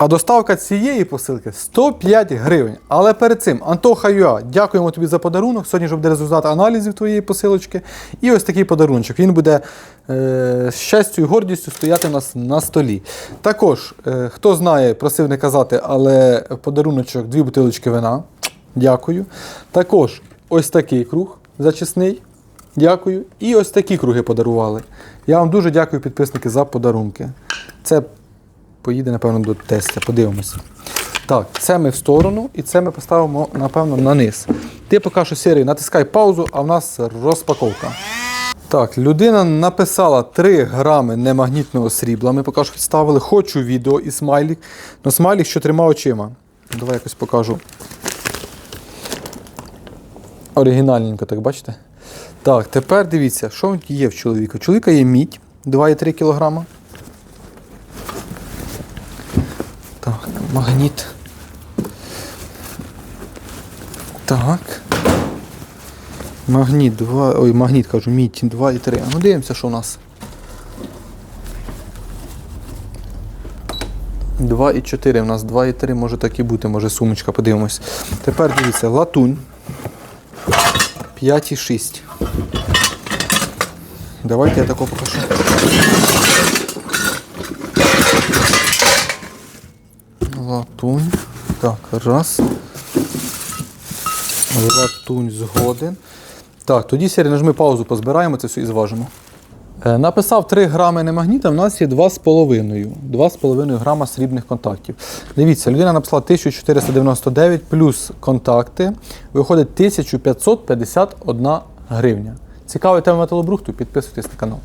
А доставка цієї посилки 105 гривень. Але перед цим, Антоха Юа, дякуємо тобі за подарунок. Сьогодні ж буде результат аналізів твоєї посилочки. І ось такий подарунок. Він буде е, з щастю і гордістю стояти у нас на столі. Також, е, хто знає, просив не казати, але подаруночок дві бутилочки вина. Дякую. Також ось такий круг зачисний. Дякую. І ось такі круги подарували. Я вам дуже дякую, підписники, за подарунки. Це поїде, напевно, до тестя. Подивимося. Так, це ми в сторону, і це ми поставимо, напевно, на низ. Ти поки що сірий, натискай паузу, а в нас розпаковка. Так, людина написала 3 грами немагнітного срібла. Ми поки що відставили. Хочу відео і смайлік. Ну, смайлік, що тримав очима. Давай якось покажу. Оригінальненько, так бачите? Так, тепер дивіться, що є в чоловіка. У чоловіка є мідь 2,3 кг. Так, магніт. Так. Магніт 2. Ой, магніт кажу, мідь 2,3. Ну дивимося, що у нас. 2,4. У нас 2,3 може так і бути, може сумочка, подивимось. Тепер дивіться, латунь. 5,6. Давайте я тако покажу. Латунь. Так, раз. Латунь згоден. Так, тоді Сергій, нажми паузу, позбираємо це все і зважимо. Е, Написав 3 грами немагніта, в нас є 2,5. 2,5 грама срібних контактів. Дивіться, людина написала 1499 плюс контакти. Виходить 1551 гривня. Цікавий тема металобрухту, підписуйтесь на канал.